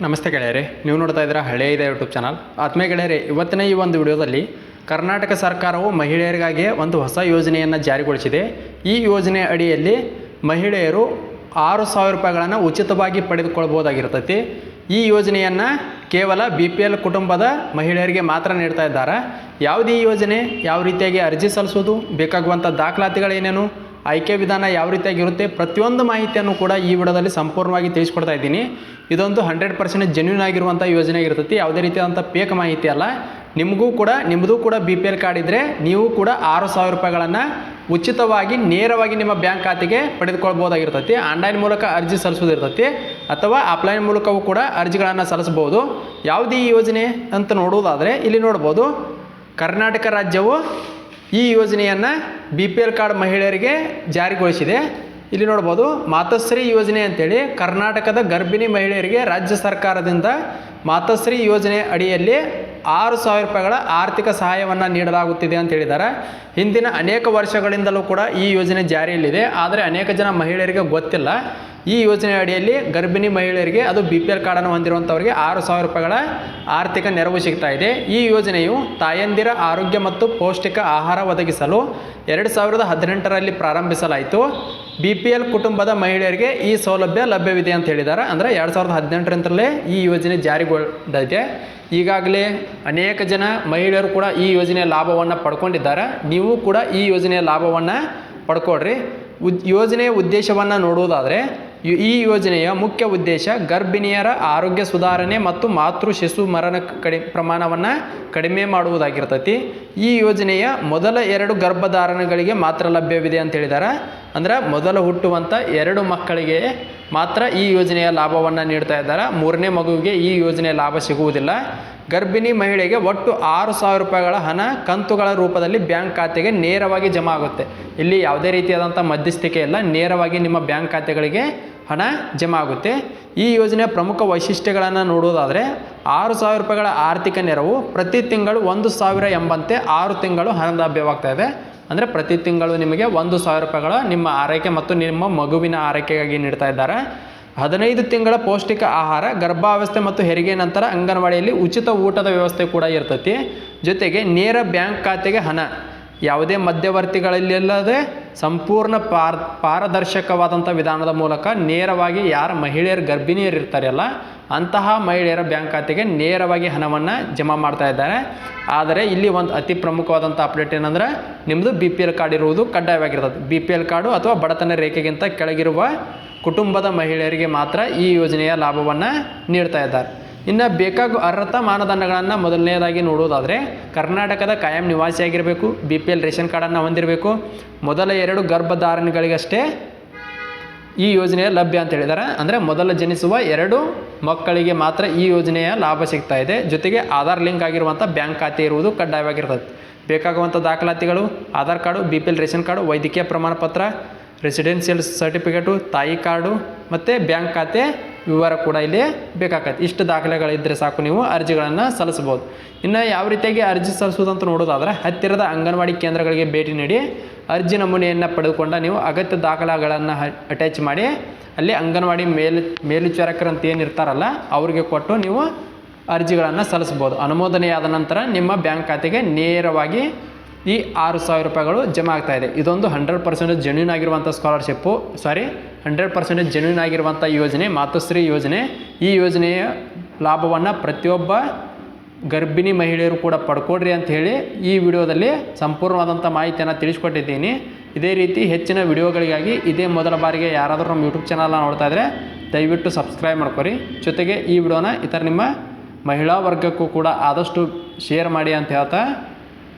ನಮಸ್ತೆ ಗೆಳೆಯರೆ, ನೀವು ನೋಡ್ತಾ ಇದ್ದೀರಾ ಹಳೆಯ ಇದೆ ಯೂಟ್ಯೂಬ್ ಚಾನಲ್ ಆತ್ಮೀಯ ಗೆಳೆಯರೆ, ಇವತ್ತಿನ ಈ ಒಂದು ವಿಡಿಯೋದಲ್ಲಿ ಕರ್ನಾಟಕ ಸರ್ಕಾರವು ಮಹಿಳೆಯರಿಗಾಗಿ ಒಂದು ಹೊಸ ಯೋಜನೆಯನ್ನು ಜಾರಿಗೊಳಿಸಿದೆ. ಈ ಯೋಜನೆ ಅಡಿಯಲ್ಲಿ ಮಹಿಳೆಯರು ಆರು ಸಾವಿರ ರೂಪಾಯಿಗಳನ್ನು ಉಚಿತವಾಗಿ ಪಡೆದುಕೊಳ್ಬೋದಾಗಿರ್ತೈತಿ ಈ ಯೋಜನೆಯನ್ನು ಕೇವಲ ಬಿ ಪಿ ಎಲ್ ಕುಟುಂಬದ ಮಹಿಳೆಯರಿಗೆ ಮಾತ್ರ ನೀಡ್ತಾ ಇದ್ದಾರೆ. ಯಾವುದೇ ಯೋಜನೆ? ಯಾವ ರೀತಿಯಾಗಿ ಅರ್ಜಿ ಸಲ್ಲಿಸೋದು ಬೇಕಾಗುವಂಥ ದಾಖಲಾತಿಗಳೇನೇನು? ಆಯ್ಕೆ ವಿಧಾನ ಯಾವ ರೀತಿಯಾಗಿರುತ್ತೆ ಪ್ರತಿಯೊಂದು ಮಾಹಿತಿಯನ್ನು ಕೂಡ ಈ ವಿಡಿಯೋದಲ್ಲಿ ಸಂಪೂರ್ಣವಾಗಿ ತಿಳಿಸ್ಕೊಡ್ತಾ ಇದ್ದೀನಿ. ಇದೊಂದು ಹಂಡ್ರೆಡ್ ಪರ್ಸೆಂಟ್ ಜೆನ್ಯೂನ್ ಆಗಿರುವಂಥ ಯೋಜನೆ ಆಗಿರ್ತೈತಿ. ಯಾವುದೇ ರೀತಿಯಾದಂಥ ಪೇಕ್ ಮಾಹಿತಿ ಅಲ್ಲ. ನಿಮಗೂ ಕೂಡ, ನಿಮ್ಮದು ಕೂಡ ಬಿ ಪಿ ಎಲ್ ಕಾರ್ಡ್ ಇದ್ದರೆ ನೀವು ಕೂಡ ಆರು ಸಾವಿರ ರೂಪಾಯಿಗಳನ್ನು ಉಚಿತವಾಗಿ, ನೇರವಾಗಿ ನಿಮ್ಮ ಬ್ಯಾಂಕ್ ಖಾತೆಗೆ ಪಡೆದುಕೊಳ್ಬೋದಾಗಿರ್ತೈತಿ ಆನ್ಲೈನ್ ಮೂಲಕ ಅರ್ಜಿ ಸಲ್ಲಿಸೋದಿರ್ತೈತಿ ಅಥವಾ ಆಫ್ಲೈನ್ ಮೂಲಕವೂ ಕೂಡ ಅರ್ಜಿಗಳನ್ನು ಸಲ್ಲಿಸ್ಬೋದು ಯಾವುದು ಈ ಯೋಜನೆ ಅಂತ ನೋಡುವುದಾದರೆ ಇಲ್ಲಿ ನೋಡ್ಬೋದು. ಕರ್ನಾಟಕ ರಾಜ್ಯವು ಈ ಯೋಜನೆಯನ್ನು ಬಿ ಪಿ ಎಲ್ ಕಾರ್ಡ್ ಮಹಿಳೆಯರಿಗೆ ಜಾರಿಗೊಳಿಸಿದೆ. ಇಲ್ಲಿ ನೋಡ್ಬೋದು ಮಾತಶ್ರೀ ಯೋಜನೆ ಅಂತೇಳಿ ಕರ್ನಾಟಕದ ಗರ್ಭಿಣಿ ಮಹಿಳೆಯರಿಗೆ ರಾಜ್ಯ ಸರ್ಕಾರದಿಂದ ಮಾತಶ್ರೀ ಯೋಜನೆ ಅಡಿಯಲ್ಲಿ ಆರು ಸಾವಿರ ರೂಪಾಯಿಗಳ ಆರ್ಥಿಕ ಸಹಾಯವನ್ನು ನೀಡಲಾಗುತ್ತಿದೆ ಅಂತ ಹೇಳಿದ್ದಾರೆ. ಹಿಂದಿನ ಅನೇಕ ವರ್ಷಗಳಿಂದಲೂ ಕೂಡ ಈ ಯೋಜನೆ ಜಾರಿಯಲ್ಲಿದೆ. ಆದರೆ ಅನೇಕ ಜನ ಮಹಿಳೆಯರಿಗೆ ಗೊತ್ತಿಲ್ಲ. ಈ ಯೋಜನೆ ಅಡಿಯಲ್ಲಿ ಗರ್ಭಿಣಿ ಮಹಿಳೆಯರಿಗೆ ಅದು ಬಿ ಪಿ ಎಲ್ ಕಾರ್ಡನ್ನು ಹೊಂದಿರುವಂಥವರಿಗೆ ಆರು ಸಾವಿರ ರೂಪಾಯಿಗಳ ಆರ್ಥಿಕ ನೆರವು ಸಿಗ್ತಾ ಇದೆ. ಈ ಯೋಜನೆಯು ತಾಯಂದಿರ ಆರೋಗ್ಯ ಮತ್ತು ಪೌಷ್ಟಿಕ ಆಹಾರ ಒದಗಿಸಲು ಎರಡು ಸಾವಿರದ ಹದಿನೆಂಟರಲ್ಲಿ ಪ್ರಾರಂಭಿಸಲಾಯಿತು. ಬಿ ಪಿ ಎಲ್ ಕುಟುಂಬದ ಮಹಿಳೆಯರಿಗೆ ಈ ಸೌಲಭ್ಯ ಲಭ್ಯವಿದೆ ಅಂತ ಹೇಳಿದ್ದಾರೆ. ಅಂದರೆ ಎರಡು ಸಾವಿರದ ಹದಿನೆಂಟರಿಂದಲೇ ಈ ಯೋಜನೆ ಜಾರಿಗೊಂಡಿದೆ ಈಗಾಗಲೇ ಅನೇಕ ಜನ ಮಹಿಳೆಯರು ಕೂಡ ಈ ಯೋಜನೆಯ ಲಾಭವನ್ನು ಪಡ್ಕೊಂಡಿದ್ದಾರೆ. ನೀವು ಕೂಡ ಈ ಯೋಜನೆಯ ಲಾಭವನ್ನು ಪಡ್ಕೊಡ್ರಿ ಉದ್ ಯೋಜನೆಯ ಉದ್ದೇಶವನ್ನು ನೋಡುವುದಾದರೆ ಈ ಯೋಜನೆಯ ಮುಖ್ಯ ಉದ್ದೇಶ ಗರ್ಭಿಣಿಯರ ಆರೋಗ್ಯ ಸುಧಾರಣೆ ಮತ್ತು ಮಾತೃ ಶಿಶು ಮರಣ ಕಡಿ ಪ್ರಮಾಣವನ್ನು ಕಡಿಮೆ ಮಾಡುವುದಾಗಿರ್ತೈತಿ. ಈ ಯೋಜನೆಯ ಮೊದಲ ಎರಡು ಗರ್ಭಧಾರಣೆಗಳಿಗೆ ಮಾತ್ರ ಲಭ್ಯವಿದೆ ಅಂತ ಹೇಳಿದ್ದಾರೆ ಅಂದ್ರೆ ಮೊದಲು ಹುಟ್ಟುವಂಥ ಎರಡು ಮಕ್ಕಳಿಗೆ ಮಾತ್ರ ಈ ಯೋಜನೆಯ ಲಾಭವನ್ನು ನೀಡ್ತಾ ಇದ್ದಾರೆ. ಮೂರನೇ ಮಗುವಿಗೆ ಈ ಯೋಜನೆಯ ಲಾಭ ಸಿಗುವುದಿಲ್ಲ. ಗರ್ಭಿಣಿ ಮಹಿಳೆಗೆ ಒಟ್ಟು ಆರು ಸಾವಿರ ರೂಪಾಯಿಗಳ ಹಣ ಕಂತುಗಳ ರೂಪದಲ್ಲಿ ಬ್ಯಾಂಕ್ ಖಾತೆಗೆ ನೇರವಾಗಿ ಜಮಾ ಆಗುತ್ತೆ. ಇಲ್ಲಿ ಯಾವುದೇ ರೀತಿಯಾದಂಥ ಮಧ್ಯಸ್ಥಿಕೆ ಇಲ್ಲ. ನೇರವಾಗಿ ನಿಮ್ಮ ಬ್ಯಾಂಕ್ ಖಾತೆಗಳಿಗೆ ಹಣ ಜಮಾ ಆಗುತ್ತೆ. ಈ ಯೋಜನೆಯ ಪ್ರಮುಖ ವೈಶಿಷ್ಟ್ಯಗಳನ್ನು ನೋಡುವುದಾದರೆ ಆರು ಸಾವಿರ ರೂಪಾಯಿಗಳ ಆರ್ಥಿಕ ನೆರವು ಪ್ರತಿ ತಿಂಗಳು ಒಂದು ಸಾವಿರ ಎಂಬಂತೆ ಆರು ತಿಂಗಳು ಹಣ ಲಭ್ಯವಾಗ್ತಾ ಇದೆ. ಅಂದರೆ ಪ್ರತಿ ತಿಂಗಳು ನಿಮಗೆ ಒಂದು ಸಾವಿರ ರೂಪಾಯಿಗಳ ನಿಮ್ಮ ಆರೈಕೆ ಮತ್ತು ನಿಮ್ಮ ಮಗುವಿನ ಆರೈಕೆಗಾಗಿ ನೀಡ್ತಾ ಇದ್ದಾರೆ. ಹದಿನೈದು ತಿಂಗಳ ಪೌಷ್ಟಿಕ ಆಹಾರ, ಗರ್ಭಾವಸ್ಥೆ ಮತ್ತು ಹೆರಿಗೆ ನಂತರ ಅಂಗನವಾಡಿಯಲ್ಲಿ ಉಚಿತ ಊಟದ ವ್ಯವಸ್ಥೆ ಕೂಡ ಇರ್ತೈತಿ. ಜೊತೆಗೆ ನೇರ ಬ್ಯಾಂಕ್ ಖಾತೆಗೆ ಹಣ. ಯಾವುದೇ ಮಧ್ಯವರ್ತಿಗಳಲ್ಲದೆ ಸಂಪೂರ್ಣ ಪಾರ್, ಪಾರದರ್ಶಕವಾದಂಥ ವಿಧಾನದ ಮೂಲಕ ನೇರವಾಗಿ ಯಾರು ಮಹಿಳೆಯರು ಗರ್ಭಿಣಿಯರು ಇರ್ತಾರಲ್ಲ ಅಂತಹ ಮಹಿಳೆಯರ ಬ್ಯಾಂಕ್ ಖಾತೆಗೆ ನೇರವಾಗಿ ಹಣವನ್ನು ಜಮಾ ಮಾಡ್ತಾ ಇದ್ದಾರೆ. ಆದರೆ ಇಲ್ಲಿ ಒಂದು ಅತಿ ಪ್ರಮುಖವಾದಂಥ ಅಪ್ಡೇಟ್ ಏನಂದ್ರೆ ನಿಮ್ಮದು ಬಿ ಪಿ ಎಲ್ ಕಾರ್ಡ್ ಇರುವುದು ಕಡ್ಡಾಯವಾಗಿರ್ತದೆ. ಬಿ ಪಿ ಎಲ್ ಕಾರ್ಡು ಅಥವಾ ಬಡತನ ರೇಖೆಗಿಂತ ಕೆಳಗಿರುವ ಕುಟುಂಬದ ಮಹಿಳೆಯರಿಗೆ ಮಾತ್ರ ಈ ಯೋಜನೆಯ ಲಾಭವನ್ನು ನೀಡ್ತಾ ಇದ್ದಾರೆ. ಇನ್ನು ಬೇಕಾಗುವ ಅರ್ಹತಾ ಮಾನದಂಡಗಳನ್ನು ಮೊದಲನೇದಾಗಿ ನೋಡುವುದಾದರೆ ಕರ್ನಾಟಕದ ಕಾಯಂ ನಿವಾಸಿಯಾಗಿರಬೇಕು ಬಿ ಪಿ ಎಲ್ ರೇಷನ್ ಕಾರ್ಡನ್ನು ಹೊಂದಿರಬೇಕು. ಮೊದಲ ಎರಡು ಗರ್ಭಧಾರಣೆಗಳಿಗಷ್ಟೇ ಈ ಯೋಜನೆಯ ಲಭ್ಯ ಅಂತ ಹೇಳಿದ್ದಾರೆ ಅಂದರೆ ಮೊದಲು ಜನಿಸುವ ಎರಡು ಮಕ್ಕಳಿಗೆ ಮಾತ್ರ ಈ ಯೋಜನೆಯ ಲಾಭ ಸಿಗ್ತಾ ಇದೆ. ಜೊತೆಗೆ ಆಧಾರ್ ಲಿಂಕ್ ಆಗಿರುವಂಥ ಬ್ಯಾಂಕ್ ಖಾತೆ ಇರುವುದು ಕಡ್ಡಾಯವಾಗಿರ್ತದೆ ಬೇಕಾಗುವಂಥ ದಾಖಲಾತಿಗಳು, Aadhaar card, B P L ration card, ವೈದ್ಯಕೀಯ ಪ್ರಮಾಣಪತ್ರ, ರೆಸಿಡೆನ್ಷಿಯಲ್ ಸರ್ಟಿಫಿಕೇಟು, ತಾಯಿ ಕಾರ್ಡು ಮತ್ತು ಬ್ಯಾಂಕ್ ಖಾತೆ ವಿವರ ಕೂಡ ಇಲ್ಲಿ ಬೇಕಾಗತ್ತೆ ಇಷ್ಟು ದಾಖಲೆಗಳಿದ್ದರೆ ಸಾಕು ನೀವು, ಅರ್ಜಿಗಳನ್ನು ಸಲ್ಲಿಸ್ಬೋದು ಇನ್ನು ಯಾವ ರೀತಿಯಾಗಿ ಅರ್ಜಿ ಸಲ್ಲಿಸುವುದಂತ ನೋಡೋದಾದ್ರೆ, ಹತ್ತಿರದ ಅಂಗನವಾಡಿ ಕೇಂದ್ರಗಳಿಗೆ ಭೇಟಿ ನೀಡಿ, ಅರ್ಜಿ ನಮೂನೆಯನ್ನು ಪಡೆದುಕೊಂಡ ನೀವು ಅಗತ್ಯ ದಾಖಲೆಗಳನ್ನು ಅಟ್ಯಾಚ್ ಮಾಡಿ, ಅಲ್ಲಿ ಅಂಗನವಾಡಿ ಮೇಲ್, ಮೇಲ್ವಿಚಾರಕರಂತ ಅಂತ ಏನು ಇರ್ತಾರಲ್ಲ, ಅವರಿಗೆ ಕೊಟ್ಟು ನೀವು ಅರ್ಜಿಗಳನ್ನು ಸಲ್ಲಿಸ್ಬೋದು ಅನುಮೋದನೆಯಾದ ನಂತರ ನಿಮ್ಮ ಬ್ಯಾಂಕ್ ಖಾತೆಗೆ ನೇರವಾಗಿ ಈ ಆರು ಸಾವಿರ ರೂಪಾಯಿಗಳು ಜಮಾ ಆಗ್ತಾ ಇದೆ. ಇದೊಂದು ಹಂಡ್ರೆಡ್ ಪರ್ಸೆಂಟೇಜ್ ಜೆನ್ಯೂನ್ ಆಗಿರುವಂಥ scholarship sorry hundred percentage genuine ಆಗಿರುವಂಥ ಯೋಜನೆ, ಮಾತುಶ್ರೀ ಯೋಜನೆ. ಈ ಯೋಜನೆಯ ಲಾಭವನ್ನು ಪ್ರತಿಯೊಬ್ಬ ಗರ್ಭಿಣಿ ಮಹಿಳೆಯರು ಕೂಡ ಪಡ್ಕೊಡ್ರಿ ಅಂತ ಹೇಳಿ ಈ ವಿಡಿಯೋದಲ್ಲಿ ಸಂಪೂರ್ಣವಾದಂಥ ಮಾಹಿತಿಯನ್ನು ತಿಳಿಸ್ಕೊಟ್ಟಿದ್ದೀನಿ. ಇದೇ ರೀತಿ ಹೆಚ್ಚಿನ ವಿಡಿಯೋಗಳಿಗಾಗಿ ಇದೇ ಮೊದಲ ಬಾರಿಗೆ ಯಾರಾದರೂ ನಮ್ಮ ಯೂಟ್ಯೂಬ್ ಚಾನಲ್ನ ನೋಡ್ತಾ ಇದ್ದರೆ ದಯವಿಟ್ಟು ಸಬ್ಸ್ಕ್ರೈಬ್ ಮಾಡ್ಕೊರಿ. ಜೊತೆಗೆ ಈ ವಿಡಿಯೋನ ಇತರ ನಿಮ್ಮ ಮಹಿಳಾ ವರ್ಗಕ್ಕೂ ಕೂಡ ಆದಷ್ಟು ಶೇರ್ ಮಾಡಿ ಅಂತ ಹೇಳ್ತಾ